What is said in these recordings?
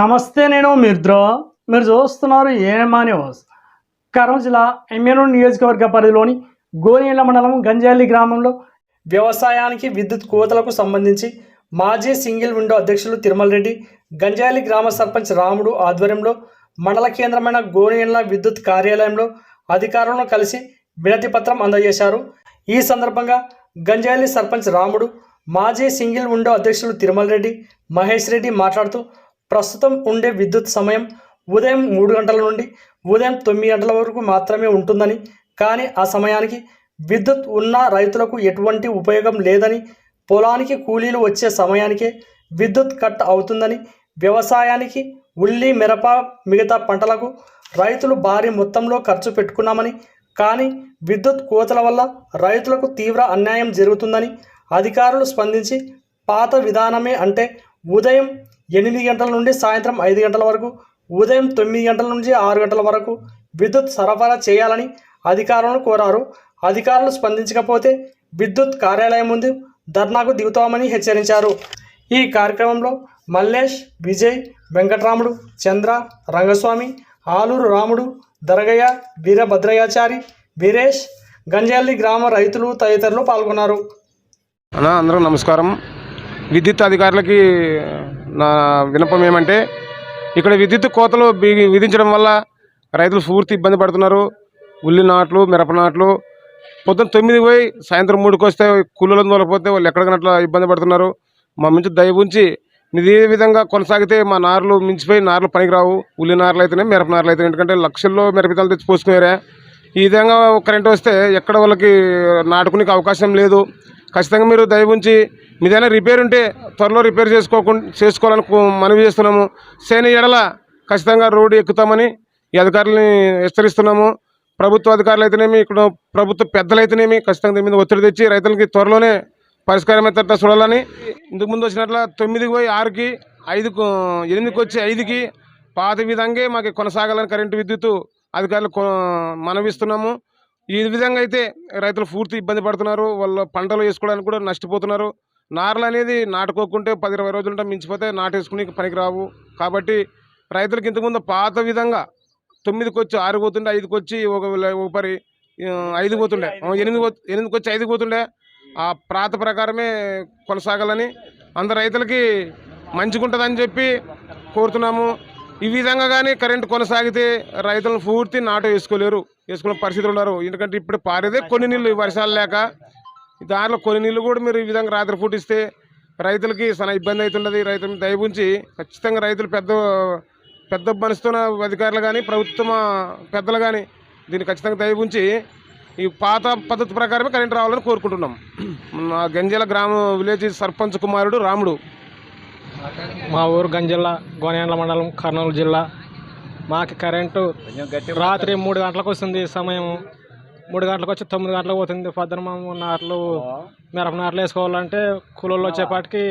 నమస్తే నేను మిర్ద్ర. మీరు చూస్తున్నారు ఏమా న్యూస్. కరం జిల్లా ఎమ్మెను నియోజకవర్గ పరిధిలోని గోనియల మండలం గంజాలి గ్రామంలో వ్యవసాయానికి విద్యుత్ కోతలకు సంబంధించి మాజీ సింగిల్ విండో అధ్యక్షులు తిరుమల రెడ్డి గంజాలి గ్రామ సర్పంచ్ రాముడు ఆధ్వర్యంలో మండల కేంద్రమైన గోనియల విద్యుత్ కార్యాలయంలో అధికారులను కలిసి వినతి పత్రం అందజేశారు. ఈ సందర్భంగా గంజాలి సర్పంచ్ రాముడు మాజీ సింగిల్ విండో అధ్యక్షులు తిరుమల రెడ్డి మహేష్ రెడ్డి మాట్లాడుతూ ప్రస్తుతం ఉండే విద్యుత్ సమయం ఉదయం మూడు గంటల నుండి ఉదయం తొమ్మిది గంటల వరకు మాత్రమే ఉంటుందని కానీ ఆ సమయానికి విద్యుత్ ఉన్న రైతులకు ఎటువంటి ఉపయోగం లేదని పొలానికి కూలీలు వచ్చే సమయానికే విద్యుత్ కట్ అవుతుందని వ్యవసాయానికి ఉల్లి మిరప మిగతా పంటలకు రైతులు భారీ మొత్తంలో ఖర్చు పెట్టుకున్నామని కానీ విద్యుత్ కోతల వల్ల రైతులకు తీవ్ర అన్యాయం జరుగుతుందని అధికారులు స్పందించి పాత విధానమే అంటే ఉదయం ఎనిమిది గంటల నుండి సాయంత్రం ఐదు గంటల వరకు ఉదయం తొమ్మిది గంటల నుంచి ఆరు గంటల వరకు విద్యుత్ సరఫరా చేయాలని అధికారులను కోరారు. అధికారులు స్పందించకపోతే విద్యుత్ కార్యాలయం ముందు ధర్నాకు దిగుతామని హెచ్చరించారు. ఈ కార్యక్రమంలో మల్లేష్ విజయ్ వెంకటరాముడు చంద్ర రంగస్వామి ఆలూరు రాముడు దరగయ్య వీరభద్రయాచారి వీరేష్ గంజల్లి గ్రామ రైతులు తదితరులు పాల్గొన్నారు. అన్న అందరూ నమస్కారం. విద్యుత్ అధికారులకి నా వినపం ఏమంటే ఇక్కడ విద్యుత్ కోతలు విధించడం వల్ల రైతులు పూర్తి ఇబ్బంది పడుతున్నారు. ఉల్లి నాట్లు మిరప నాట్లు. పొద్దున్న తొమ్మిది పోయి సాయంత్రం మూడుకి వస్తే కూలీలను తోలకపోతే వాళ్ళు ఎక్కడికనట్లా ఇబ్బంది పడుతున్నారు. మా మించి దయ ఉంచి ఏ విధంగా కొనసాగితే మా నార్లు మించిపోయి నార్లు పనికిరావు. ఉల్లి నార్లు అయితేనే మిరప నార్లు అయితే ఎందుకంటే లక్షల్లో మిరపితాలు తెచ్చి పోసుకునేరే. ఈ విధంగా కరెంట్ వస్తే ఎక్కడ వాళ్ళకి నాటుకునే అవకాశం లేదు. ఖచ్చితంగా మీరు దయ ఉంచి మీదైనా రిపేర్ ఉంటే త్వరలో రిపేర్ చేసుకోకుండా చేసుకోవాలని మనవి చేస్తున్నాము. సేని ఎడల ఖచ్చితంగా రోడ్డు ఎక్కుతామని ఈ అధికారులని హెచ్చరిస్తున్నాము. ప్రభుత్వ అధికారులు అయితేనేమి ఇక్కడ ప్రభుత్వ పెద్దలు అయితేనేమి ఖచ్చితంగా దీని మీద ఒత్తిడి తెచ్చి రైతులకి త్వరలోనే పరిష్కారం అయితే చూడాలని. ఇంతకు ముందు వచ్చినట్ల తొమ్మిదికి పోయి ఆరుకి ఐదుకు ఎనిమిదికి వచ్చి ఐదుకి పాత విధంగా మాకు కొనసాగాలని కరెంటు విద్యుత్ అధికారులు మనవిస్తున్నాము ఈ విధంగా అయితే రైతులు పూర్తి ఇబ్బంది పడుతున్నారు. వాళ్ళ పంటలు వేసుకోవడానికి కూడా నష్టపోతున్నారు. నార్లు అనేది నాటుకోకుంటే పది ఇరవై రోజులు ఉంటే మించిపోతే నాటేసుకుని పనికిరావు. కాబట్టి రైతులకు ఇంతకుముందు పాత విధంగా తొమ్మిదికి వచ్చి ఆరు పోతుండే ఐదుకి వచ్చి ఒక ఒక పరి ఐదు పోతుండే ఎనిమిది పో- ఎనిమిదికి వచ్చి ఐదు పోతుండే. ఆ ప్రాత ప్రకారమే కొనసాగాలని అందరు రైతులకి మంచిగుంటుందని చెప్పి కోరుతున్నాము. ఈ విధంగా కానీ కరెంటు కొనసాగితే రైతులను పూర్తి నాటు వేసుకోలేరు వేసుకునే పరిస్థితులు ఉన్నారు ఎందుకంటే ఇప్పుడు పారేదే కొన్ని నీళ్ళు వర్షాలు లేక దాంట్లో కొన్ని నీళ్ళు కూడా మీరు ఈ విధంగా రాత్రి పూటిస్తే రైతులకి చాలా ఇబ్బంది అవుతుంటుంది. రైతుల మీద దయ ఉంచి ఖచ్చితంగా రైతులు పెద్ద పెద్ద మనసుతున్న అధికారులు కానీ ప్రభుత్వ పెద్దలు కానీ దీన్ని ఖచ్చితంగా దయ ఉంచి ఈ పాత పద్ధతి ప్రకారమే కరెంట్ రావాలని కోరుకుంటున్నాం. మా గంజల గ్రామ విలేజ్ సర్పంచ్ కుమారుడు రాముడు మా ఊరు గంజిల్లా గోనేండ్ల మండలం కర్నూలు జిల్లా. మాకు కరెంటు రాత్రి మూడు గంటలకు వస్తుంది సమయం మూడు గంటలకు వచ్చి తొమ్మిది గంటలకు పోతుంది. పొద్దున మేము నాట్లు మిరప నాట్లు వేసుకోవాలంటే కూలీలు వచ్చేపాటికి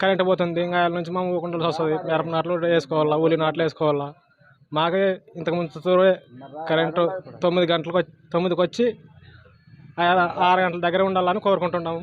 కరెంటు పోతుంది. ఇంకా నుంచి మేము ఊకుండాల్సి వస్తుంది. మిరప నాట్లు వేసుకోవాలా ఉల్లి నాట్లు వేసుకోవాలా? మాకే ఇంతకు ముందు కరెంటు తొమ్మిది గంటలకు తొమ్మిదికి వచ్చి ఆరు గంటల దగ్గర ఉండాలని కోరుకుంటున్నాము.